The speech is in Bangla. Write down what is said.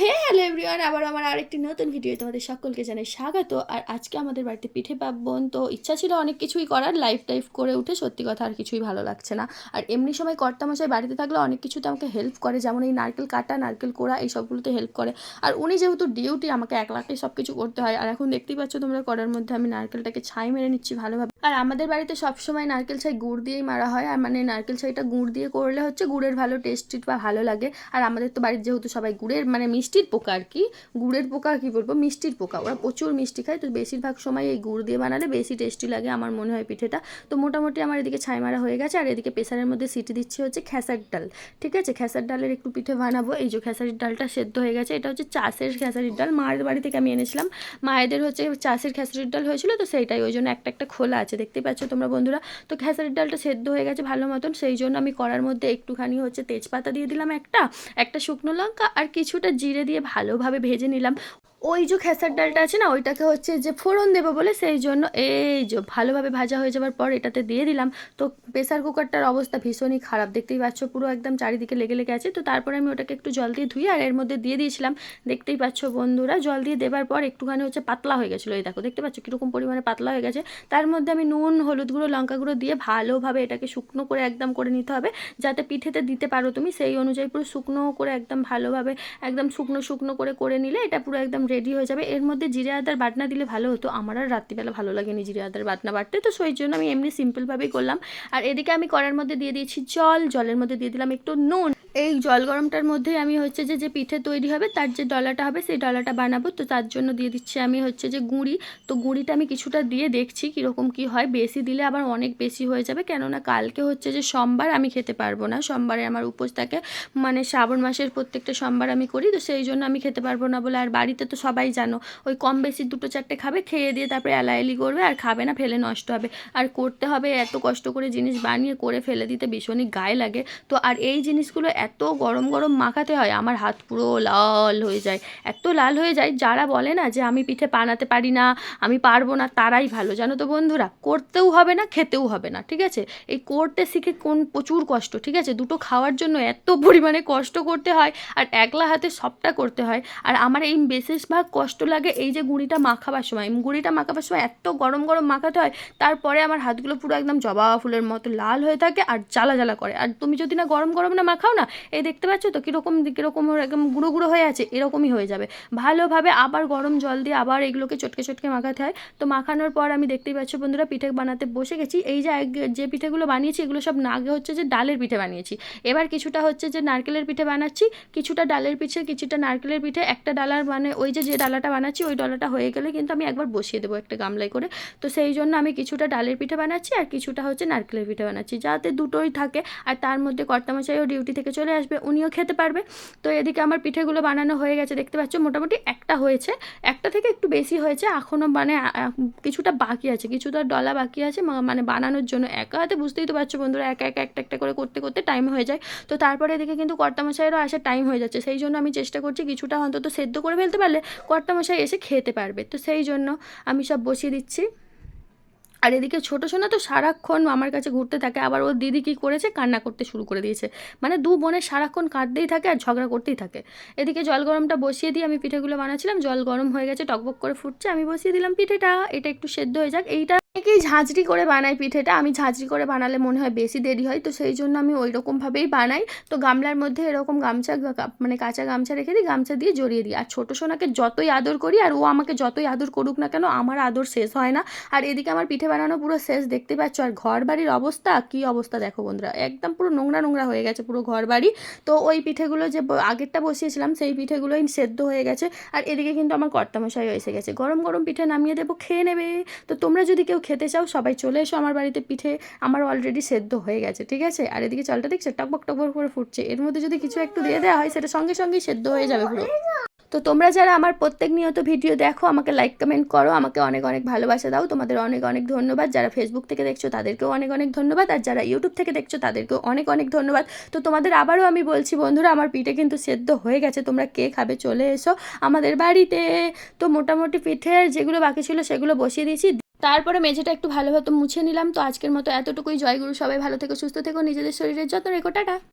হে, হ্যালো এভরিওয়ান আবার আমার আরেকটি নতুন ভিডিও তোমাদের সকলকে জানাই স্বাগত। আর আজকে আমাদের বাড়িতে পিঠে পাবন তো ইচ্ছা ছিল অনেক কিছুই করার লাইফ টাইফ করে উঠে সত্যি কথা আর কিছুই ভালো লাগছে না। আর এমনি সময় কর্তামশাই বাড়িতে থাকলে অনেক কিছুতে আমাকে হেল্প করে, যেমন এই নারকেল কাটা, নারকেল কোড়া, এই সবগুলোতে হেল্প করে। আর উনি যেহেতু ডিউটি আমাকে এক লাখে সব কিছু করতে হয়। আর এখন দেখতেই পাচ্ছ তোমরা করার মধ্যে আমি নারকেলটাকে ছাই মেরে নিচ্ছি ভালোভাবে। আর আমাদের বাড়িতে সবসময় নারকেল ছাই গুড় দিয়েই মারা হয়। আর মানে নারকেল ছাইটা গুড় দিয়ে করলে হচ্ছে গুড়ের ভালো টেস্টি বা ভালো লাগে। আর আমাদের তো বাড়ির যেহেতু সবাই গুড়ের মানে মিষ্টির পোকা আর কি, গুড়ের পোকা কি বলব, মিষ্টির পোকা। ওরা প্রচুর মিষ্টি খায়, তো বেশিরভাগ সময় এই গুড় দিয়ে বানালে বেশি টেস্টি লাগে আমার মনে হয় পিঠেটা। তো মোটামুটি আমার এদিকে ছাই মারা হয়ে গেছে, আর এদিকে প্রেসারের মধ্যে সিটি দিচ্ছি হচ্ছে খেসার ডাল, ঠিক আছে? খেসার ডালের একটু পিঠে বানাবো। এই যে খেসারির ডালটা সেদ্ধ হয়ে গেছে, এটা হচ্ছে চাষের খেসারির ডাল। মায়ের বাড়ি থেকে আমি এনেছিলাম। মায়েদের হচ্ছে চাষের খেসারির ডাল হয়েছিল, তো সেইটাই, ওই জন্য একটা একটা খোলা আছে, দেখতে পাচ্ছ তোমরা বন্ধুরা? তো খেসারির ডালটা সেদ্ধ হয়ে গেছে ভালো মতন, সেই জন্য আমি করার মধ্যে একটুখানি হচ্ছে তেজপাতা দিয়ে দিলাম একটা একটা শুকনো লঙ্কা আর কিছুটা জিরে দিয়ে ভালোভাবে ভেজে নিলাম। ওই যে খেসার ডালটা আছে না, ওইটাকে হচ্ছে যে ফোড়ন দেবো বলে সেই জন্য এই যে ভালোভাবে ভাজা হয়ে যাওয়ার পর এটাতে দিয়ে দিলাম। তো প্রেসার কুকারটার অবস্থা ভীষণই খারাপ। দেখতেই পাচ্ছ পুরো একদম চারিদিকে লেগে লেগে আছে। তো তারপরে আমি ওটাকে একটু জল দিয়ে ধুই আর এর মধ্যে দিয়ে দিয়েছিলাম। দেখতেই পাচ্ছ বন্ধুরা, জল দিয়ে দেবার পর একটুখানি হচ্ছে পাতলা হয়ে গেছিল। এই দেখো, দেখতে পাচ্ছ কীরকম পরিমাণে পাতলা হয়ে গেছে। তার মধ্যে আমি নুন, হলুদ গুঁড়ো, লঙ্কা গুঁড়ো দিয়ে ভালোভাবে এটাকে শুকনো করে একদম করে নিতে হবে। যাতে পিঠেতে দিতে পারো তুমি, সেই অনুযায়ী পুরো শুকনো করে একদম ভালোভাবে একদম শুকনো শুকনো করে করে নিলে এটা পুরো একদম রেডি হয়ে যাবে। এর মধ্যে জিরে আদার বাটনা দিলে ভালো হতো। আমার আর রাত্রিবেলা ভালো লাগেনি জিরে আদার বাটনা বাটতে। তো সেই জন্য আমি এমনি সিম্পলভাবেই করলাম। আর এদিকে আমি করার মধ্যে দিয়ে দিয়েছি জল। জলের মধ্যে দিয়ে দিলাম একটু নুন। এই জল গরমটার মধ্যেই আমি হচ্ছে যে যে পিঠে তৈরি হবে, তার যে ডলাটা হবে, সেই ডলাটা বানাবো। তো তার জন্য দিয়ে দিচ্ছি আমি হচ্ছে যে গুঁড়ি। তো গুঁড়িটা আমি কিছুটা দিয়ে দেখছি কীরকম কি হয়। বেশি দিলে আবার অনেক বেশি হয়ে যাবে। কেননা কালকে হচ্ছে যে সোমবার আমি খেতে পারব না। সোমবারে আমার উপোস থাকে। মানে শ্রাবণ মাসের প্রত্যেকটা সোমবার আমি করি। তো সেই জন্য আমি খেতে পারব না বলে। আর বাড়িতে তো সবাই জানো, ওই কম বেশি দুটো চারটে খাবে, খেয়ে দিয়ে তারপরে এলাইলি করবে আর খাবে না, ফেলে নষ্ট হবে। আর করতে হবে এত কষ্ট করে জিনিস বানিয়ে, করে ফেলে দিতে ভীষণই গায়ে লাগে। তো আর এই জিনিসগুলো এত গরম গরম মাখাতে হয়, আমার হাত পুরো লাল হয়ে যায়। এত লাল হয়ে যায়, যারা বলে না যে আমি পিঠে বানাতে পারি না, আমি পারব না, তারাই ভালো। জানো তো বন্ধুরা, করতেও হবে না, খেতেও হবে না, ঠিক আছে? এই করতে শিখে কোন প্রচুর কষ্ট, ঠিক আছে? দুটো খাওয়ার জন্য এত পরিমাণে কষ্ট করতে হয় আর একলা হাতে সবটা করতে হয়। আর আমার এই বেশিরভাগ কষ্ট লাগে এই যে গুঁড়িটা মাখাবার সময়। গুঁড়িটা মাখাবার সময় এত গরম গরম মাখাতে হয়, তারপরে আমার হাতগুলো পুরো একদম জবা ফুলের মতো লাল হয়ে থাকে আর জ্বালা জ্বালা করে। আর তুমি যদি না গরম গরম না মাখাও না এই দেখতে পাচ্ছ তো কীরকম কীরকম একদম গুঁড়ো গুঁড়ো হয়ে আছে, এরকমই হয়ে যাবে। ভালোভাবে আবার গরম জল দিয়ে আবার এগুলোকে চটকে চটকে মাখাতে হয়। তো মাখানোর পর আমি দেখতেই পাচ্ছ বন্ধুরা, পিঠে বানাতে বসে গেছি। এই যে যে পিঠেগুলো বানিয়েছি, এগুলো সব না আগে হচ্ছে যে ডালের পিঠে বানিয়েছি। এবার কিছুটা হচ্ছে যে নারকেলের পিঠে বানাচ্ছি। কিছুটা ডালের পিঠে, কিছুটা নারকেলের পিঠে, একটা ডালার মানে ওই যে যে ডালাটা বানাচ্ছি, ওই ডালাটা হয়ে গেলে কিন্তু আমি একবার বসিয়ে দেবো একটা গামলায় করে। তো সেই জন্য আমি কিছুটা ডালের পিঠে বানাচ্ছি আর কিছুটা হচ্ছে নারকেলের পিঠে বানাচ্ছি, যাতে দুটোই থাকে। আর তার মধ্যে কর্তামশাইও ডিউটি থেকে চলে আসবে, উনিও খেতে পারবে। তো এদিকে আমার পিঠেগুলো বানানো হয়ে গেছে, দেখতে পাচ্ছ? মোটামুটি একটা হয়েছে। একটা থেকে একটু বেশি হয়েছে এখনও মানে কিছুটা বাকি আছে। কিছুটা ডলা বাকি আছে মানে বানানোর জন্য। একা হাতে বুঝতেই তো পারছ বন্ধুরা, একা একা, একটা একটা করে করতে করতে টাইম হয়ে যায়। তো তারপরে এদিকে কিন্তু কর্তামশাইয়েরও আসার টাইম হয়ে যাচ্ছে। সেই জন্য আমি চেষ্টা করছি কিছুটা অন্তত সেদ্ধ করে ফেলতে পারলে কর্তামশাই এসে খেতে পারবে। তো সেই জন্য আমি সব বসিয়ে দিচ্ছি। আর এদিকে ছোটো সোনা তো সারাক্ষণ আমার কাছে ঘুরতে থাকে, আবার ওর দিদি কী করেছে? কান্না করতে শুরু করে দিয়েছে। মানে দু বোনের সারাক্ষণ কাঁদতেই থাকে আর ঝগড়া করতেই থাকে। এদিকে জল গরমটা বসিয়ে দিয়ে আমি পিঠেগুলো বানাচ্ছিলাম, জল গরম হয়ে গেছে, টকবক করে ফুটছে, আমি বসিয়ে দিলাম পিঠেটা, এটা একটু সেদ্ধ হয়ে যাক, এইটা অনেকেই ঝাঁঝরি করে বানাই পিঠেটা। আমি ঝাঁঝরি করে বানালে মনে হয় বেশি দেরি হয়, তো সেই জন্য আমি ওই রকমভাবেই বানাই। তো গামলার মধ্যে এরকম গামছা মানে কাঁচা গামছা রেখে দিই, গামছা দিয়ে জড়িয়ে দিই। আর ছোটো সোনাকে যতই আদর করি, আর ও আমাকে যতই আদর করুক না কেন, আমার আদর শেষ হয় না। আর এদিকে আমার পিঠে বানানো পুরো শেষ, দেখতে পাচ্ছ? আর ঘর বাড়ির অবস্থা, কি অবস্থা দেখো বন্ধুরা। একদম পুরো নোংরা নোংরা হয়ে গেছে পুরো ঘর বাড়ি তো ওই পিঠেগুলো যে আগেরটা বসিয়েছিলাম, সেই পিঠেগুলোই সেদ্ধ হয়ে গেছে। আর এদিকে কিন্তু আমার কর্তামশাইও এসে গেছে। গরম গরম পিঠে নামিয়ে দেবো, খেয়ে নেবে। তো তোমরা যদি কেউ খেতে চাও, সবাই চলে এসো আমার বাড়িতে, পিঠে আমার অলরেডি সেদ্ধ হয়ে গেছে, ঠিক আছে? আর এদিকে চালটা দেখছে? টকবক টকবক করে ফুটছে। এর মধ্যে যদি কিছু একটু দিয়ে দেওয়া হয়, সেটা সঙ্গে সঙ্গেই সেদ্ধ হয়ে যাবে পুরো। তো তোমরা যারা আমার প্রত্যেক নিয়ত ভিডিও দেখো, আমাকে লাইক কমেন্ট করো, আমাকে অনেক অনেক ভালোবাসা দাও। তোমাদের অনেক অনেক ধন্যবাদ। যারা ফেসবুক থেকে দেখছ, তাদেরকেও অনেক অনেক ধন্যবাদ। আর যারা ইউটিউব থেকে দেখছ, তাদেরকেও অনেক অনেক ধন্যবাদ। তো তোমাদের আবারও আমি বলছি, বন্ধুরা, আমার পিঠে কিন্তু সেদ্ধ হয়ে গেছে। তোমরা কে খাবে? চলে এসো আমাদের বাড়িতে। তো মোটামুটি পিঠে যেগুলো বাকি ছিল, সেগুলো বসিয়ে দিয়েছি। তারপরে মেঝেটা একটু ভালোভাবে মুছে নিলাম। তো আজকের মতো এতটুকুই। জয়গুরু, সবাই ভালো থেকো, সুস্থ থেকো, নিজেদের শরীরের যত্ন রেখো। টাটা।